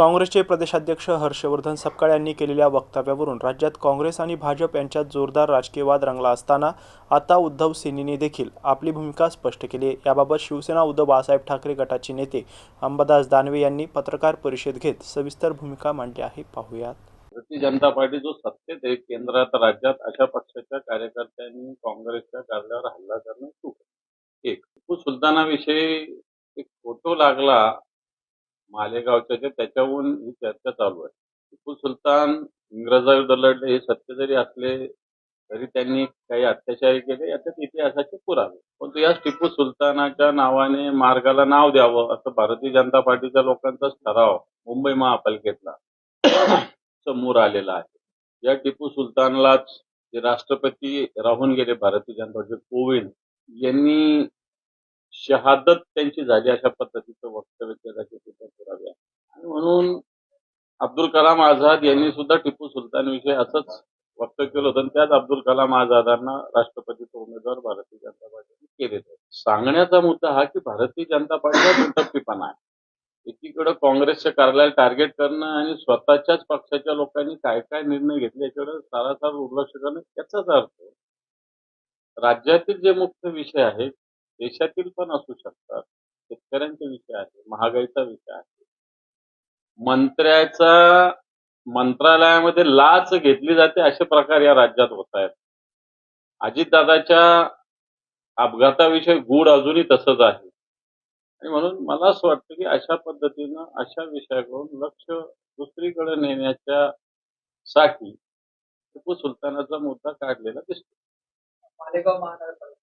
काँग्रेसचे प्रदेशाध्यक्ष हर्षवर्धन सपकाळ यांनी केलेल्या वक्तव्यावरून राज्यात काँग्रेस आणि भाजप यांच्यात जोरदार राजकीय वाद रंगला असताना आता उद्धव सेनेने देखील आपली भूमिका स्पष्ट केली आहे. याबाबत शिवसेना उद्धव बाळासाहेब ठाकरे गटाचे नेते अंबादास दानवे यांनी पत्रकार परिषद घेत सविस्तर भूमिका मांडली आहे. पाहूयात. भारतीय जनता पार्टी जो सत्तेत आहे केंद्रात राज्यात अशा पक्षाच्या कार्यकर्त्यांनी काँग्रेसच्या कार्यावर हल्ला करणं चूक एक टिपू सुलतानाविषयी एक फोटो लागला. मालेगावच्या जे त्याच्याहून ही चर्चा चालू आहे. टिपू सुलतान इंग्रजाविरुद्ध लढले हे सत्य जरी असले तरी त्यांनी काही अत्याचार केले याच्यात इतिहासाचे पुरावे परंतु या टिपू सुलतानाच्या नावाने मार्गाला नाव द्यावं असं भारतीय जनता पार्टीच्या लोकांचाच ठराव मुंबई महापालिकेतला समोर आलेला आहे. या टिपू सुलतानलाच जे राष्ट्रपती राहून गेले भारतीय जनता पार्टीचे कोविंद यांनी शहादत त्यांची झाली अशा पद्धतीचं वक्तव्य केलं की म्हणून अब्दुल कलाम आझाद यांनी सुद्धा टिपू सुलतान विषयी असंच वक्तव्य केलं होतं. आणि त्याच अब्दुल कलाम आझादांना राष्ट्रपतीचा उमेदवार भारतीय जनता पार्टीने केले सांगण्याचा मुद्दा हा की भारतीय जनता पार्टीचा दुटप्पीपणा आहे. एकीकडे काँग्रेसच्या कार्यालयाला टार्गेट करणं आणि स्वतःच्याच पक्षाच्या लोकांनी काय काय निर्णय घेतले याच्याकडे सारासार दुर्लक्ष करणं याचाच अर्थ राज्यातील जे मुख्य विषय आहेत देशातील पण असू शकतात. शेतकऱ्यांचे विषय आहे महागाईचा विषय आहे. मंत्र्याचा मंत्रालयामध्ये लाच घेतली जाते असे प्रकार या राज्यात होत आहेत. अजितदादाच्या अपघाताविषयी गूढ अजूनही तसंच आहे. आणि म्हणून मला असं वाटतं की अशा पद्धतीनं अशा विषयाकडून लक्ष दुसरीकडे नेण्याच्या साठी टिपू सुलतानाचा मुद्दा काढलेला दिसतो. मालेगाव महानगरपालिका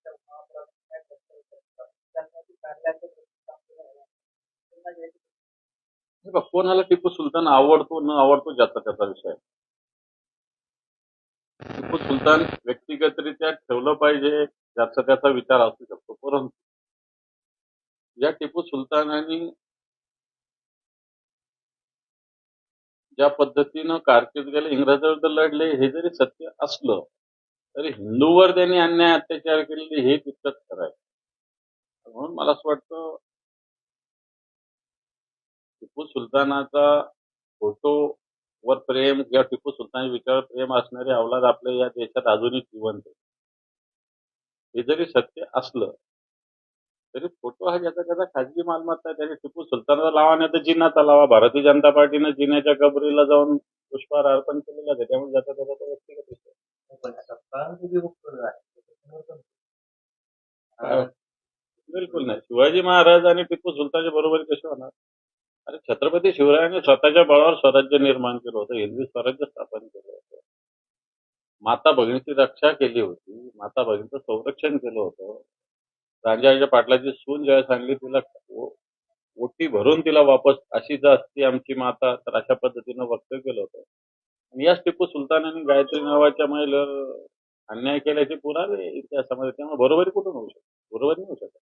हे बघ, कोणाला टिपू सुलतान आवडतो न आवडतो ज्याचा त्याचा विषय. टिपू सुलतान व्यक्तिगतरित्या ठेवलं पाहिजे ज्याचा त्याचा विचार असू शकतो. परंतु या टिपू सुलतानांनी ज्या पद्धतीनं कारकीर्द गेले इंग्रजांवर लढले हे जरी सत्य असलं तरी हिंदूवर त्यांनी अन्याय अत्याचार केलेले हे तितकंच खरं आहे. म्हणून मला असं वाटतं टिपू सुलतानाचा फोटो वर प्रेम किंवा टिपू सुलतान विचारावर प्रेम असणारे अवलाद आपल्या या देशात अजूनही जिवंत आहे. हे जरी सत्य असलं तरी फोटो हा ज्याचा त्याचा खाजगी मालमत्ता आहे त्याने टिपू सुलतानाचा लावा नाही तर जिन्नाचा लावा भारतीय जनता पार्टीनं जिन्याच्या कबरीला जाऊन पुष्पहार अर्पण केलेला आहे त्यामुळे ज्याचा त्याचा व्यक्तिगत विषय? बिलकुल नाही शिवाजी महाराज आणि टिपू सुलतानच्या बरोबरी कसे होणार अरे छत्रपती शिवरायांनी स्वतःच्या बळावर स्वराज्य निर्माण केलं होतं. हिंदवी स्वराज्य स्थापन केलं होतं. माता भगिनीची रक्षा केली होती. माता भगिनीचं संरक्षण केलं होतं. राजाच्या पाटलाची सून ज्यावेळेस सांगली तिला ओटी भरून तिला वापस अशीच असती आमची माता तर अशा पद्धतीनं वक्तव्य केलं होतं. आणि याच टिपू सुलतानाने गायत्री नावाच्या महिलेवर अन्याय केल्याचे पुरावे इतिहासामध्ये त्यामुळे बरोबरी कुठून होऊ शकते? बरोबर नाही होऊ शकत.